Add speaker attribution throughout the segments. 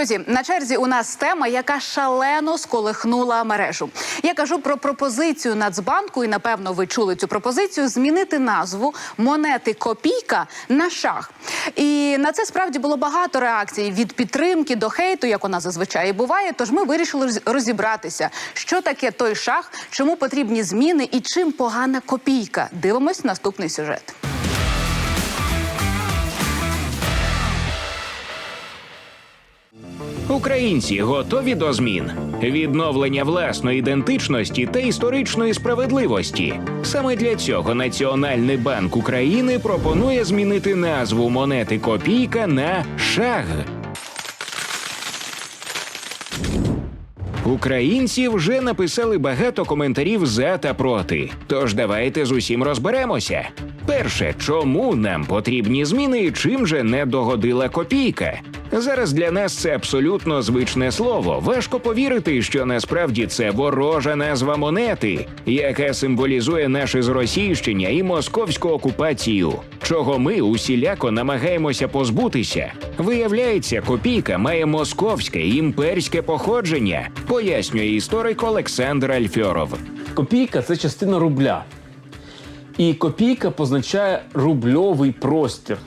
Speaker 1: Друзі, на черзі у нас тема, яка шалено сколихнула мережу. Я кажу про пропозицію Нацбанку, і напевно ви чули цю пропозицію змінити назву монети копійка на шах. І на це справді було багато реакцій від підтримки до хейту, як вона зазвичай і буває. Тож ми вирішили розібратися, що таке той шах, чому потрібні зміни і чим погана копійка. Дивимось наступний сюжет.
Speaker 2: Українці готові до змін, відновлення власної ідентичності та історичної справедливості. Саме для цього Національний банк України пропонує змінити назву монети копійка на шаг. Українці вже написали багато коментарів за та проти. Тож давайте з усім розберемося. Перше, чому нам потрібні зміни і чим же не догодила копійка? Зараз для нас це абсолютно звичне слово. Важко повірити, що насправді це ворожа назва монети, яка символізує наше зросійщення і московську окупацію, чого ми усіляко намагаємося позбутися. Виявляється, копійка має московське імперське походження, пояснює історик Олександр Альфьоров.
Speaker 3: Копійка це частина рубля. І копійка позначає рубльовий простір,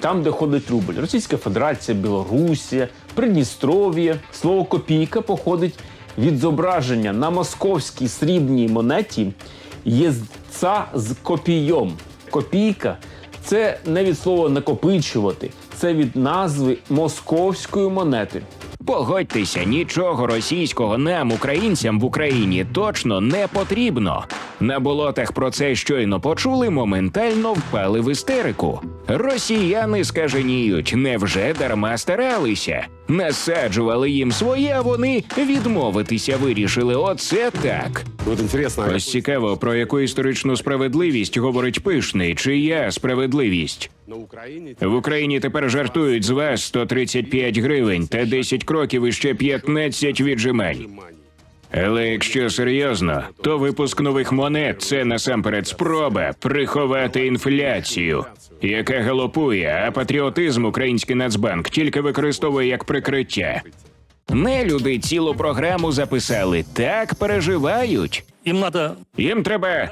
Speaker 3: там, де ходить рубль. Російська Федерація, Білорусія, Придністров'я. Слово копійка походить від зображення на московській срібній монеті єзца з копійом. Копійка це не від слова накопичувати, це від назви московської монети.
Speaker 2: Погодьтеся, нічого російського нам, українцям в Україні, точно не потрібно. На болотах про це щойно почули, моментально впали в істерику. Росіяни скаженіють, невже дарма старалися? Насаджували їм своє, а вони відмовитися вирішили. Оце так.
Speaker 4: От інтересно.
Speaker 2: Ось цікаво, про яку історичну справедливість говорить пишний, чия справедливість. В Україні тепер жартують з вас 135 гривень та 10 кроків і ще 15 віджимань. Але якщо серйозно, то випуск нових монет це насамперед спроба приховати інфляцію, яка галопує, а патріотизм український Нацбанк тільки використовує як прикриття. Не люди цілу програму записали, так переживають.
Speaker 5: Им надо
Speaker 2: Їм треба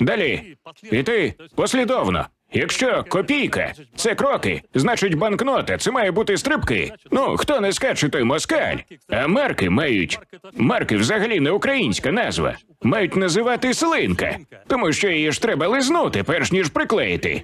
Speaker 2: далі іти послідовно. Якщо копійка це кроки, значить банкнота це має бути стрибки. Ну хто не скаче, той москаль. А марки мають марки взагалі не українська назва. Мають називати слинка, тому що її ж треба лизнути, перш ніж приклеїти.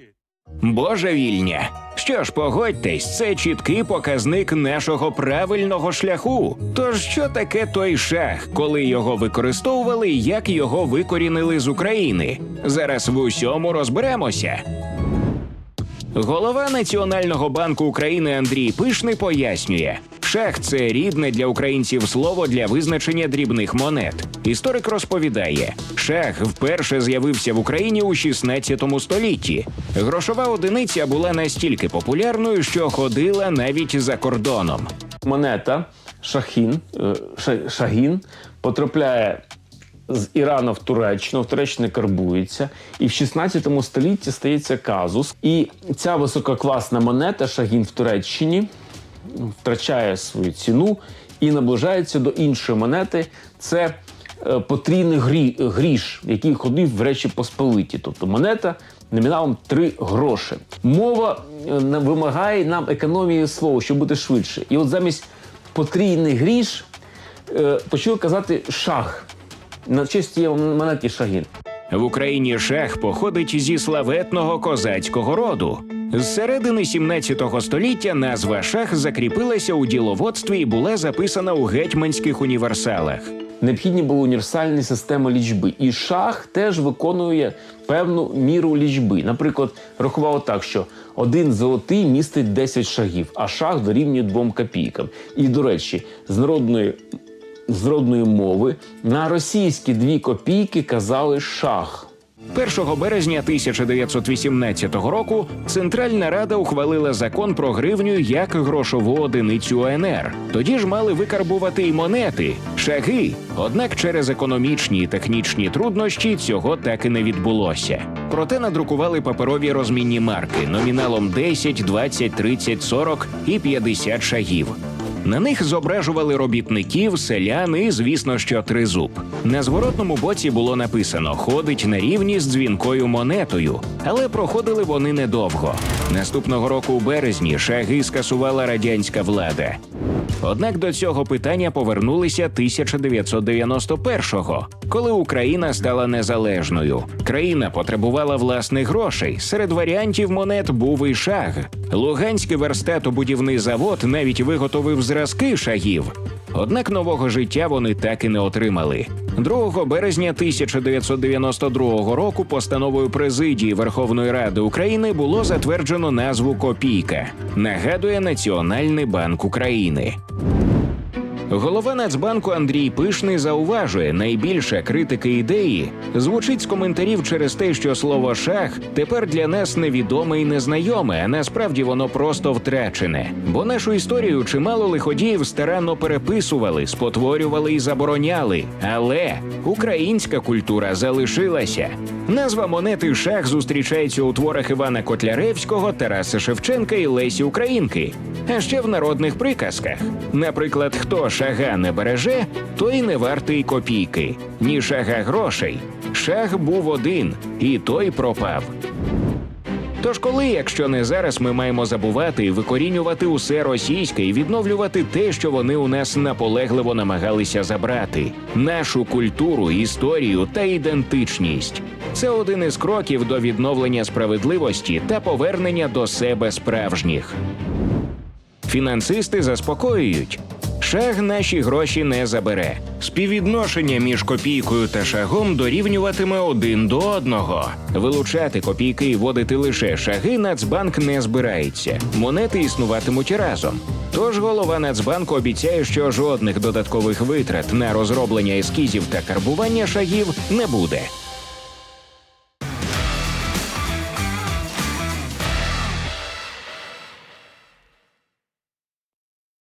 Speaker 2: Божевільня. Що ж, погодьтесь, це чіткий показник нашого правильного шляху. Тож що таке той шах, коли його використовували, як його викорінили з України? Зараз в усьому розберемося. Голова Національного банку України Андрій Пишний пояснює: шах це рідне для українців слово для визначення дрібних монет. Історик розповідає, шах вперше з'явився в Україні у 16 столітті. Грошова одиниця була настільки популярною, що ходила навіть за кордоном.
Speaker 3: монета Шахін, е, Шагін потрапляє з Ірану в Туреччину, в Туреччині карбується, і в 16 столітті стається казус. І ця висококласна монета Шагін в Туреччині втрачає свою ціну і наближається до іншої монети. Це е, потрійний грі, гріш, який ходив в Речі Посполиті. Тобто монета номіналом 3 гроші. Мова е, вимагає нам економії слова, щоб бути швидше. І от замість потрійний гріш е, почали казати шах. На честь цієї монети Шагін.
Speaker 2: В Україні шах походить зі славетного козацького роду. З середини 17 століття назва шах закріпилася у діловодстві і була записана у гетьманських універсалах.
Speaker 3: Необхідні були універсальні системи лічби. І шах теж виконує певну міру лічби. Наприклад, рахувало так, що один золотий містить 10 шагів, а шах дорівнює двом копійкам. І, до речі, з народної, з народної мови на російські дві копійки казали шах.
Speaker 2: 1 березня 1918 року Центральна Рада ухвалила закон про гривню як грошову одиницю ОНР. Тоді ж мали викарбувати й монети, шаги. Однак через економічні і технічні труднощі цього так і не відбулося. Проте надрукували паперові розмінні марки номіналом 10, 20, 30, 40 і 50 шагів. На них зображували робітників, селян і, звісно, що тризуб. На зворотному боці було написано Ходить на рівні з дзвінкою монетою, але проходили вони недовго. Наступного року у березні шаги скасувала радянська влада. Однак до цього питання повернулися 1991-го, коли Україна стала незалежною. Країна потребувала власних грошей. Серед варіантів монет був і шаг. Луганський верстатобудівний завод навіть виготовив зразки шагів. Однак нового життя вони так і не отримали. 2 березня 1992 року постановою президії Верховної Ради України було затверджено назву Копійка. Нагадує Національний банк України. Голова Нацбанку Андрій Пишний зауважує, найбільша критика ідеї звучить з коментарів через те, що слово шах тепер для нас невідоме і незнайоме, а насправді воно просто втрачене. Бо нашу історію чимало лиходіїв старанно переписували, спотворювали і забороняли. Але українська культура залишилася. Назва монети шах зустрічається у творах Івана Котляревського, Тараса Шевченка і Лесі Українки, а ще в народних приказках. Наприклад, хто шага не береже, той не вартий копійки, ні шага грошей. Шаг був один, і той пропав. Тож, коли, якщо не зараз, ми маємо забувати і викорінювати усе російське і відновлювати те, що вони у нас наполегливо намагалися забрати нашу культуру, історію та ідентичність. Це один із кроків до відновлення справедливості та повернення до себе справжніх. Фінансисти заспокоюють. Шаг наші гроші не забере. Співвідношення між копійкою та шагом дорівнюватиме один до одного. Вилучати копійки і вводити лише шаги Нацбанк не збирається. Монети існуватимуть разом. Тож голова Нацбанку обіцяє, що жодних додаткових витрат на розроблення ескізів та карбування шагів не буде.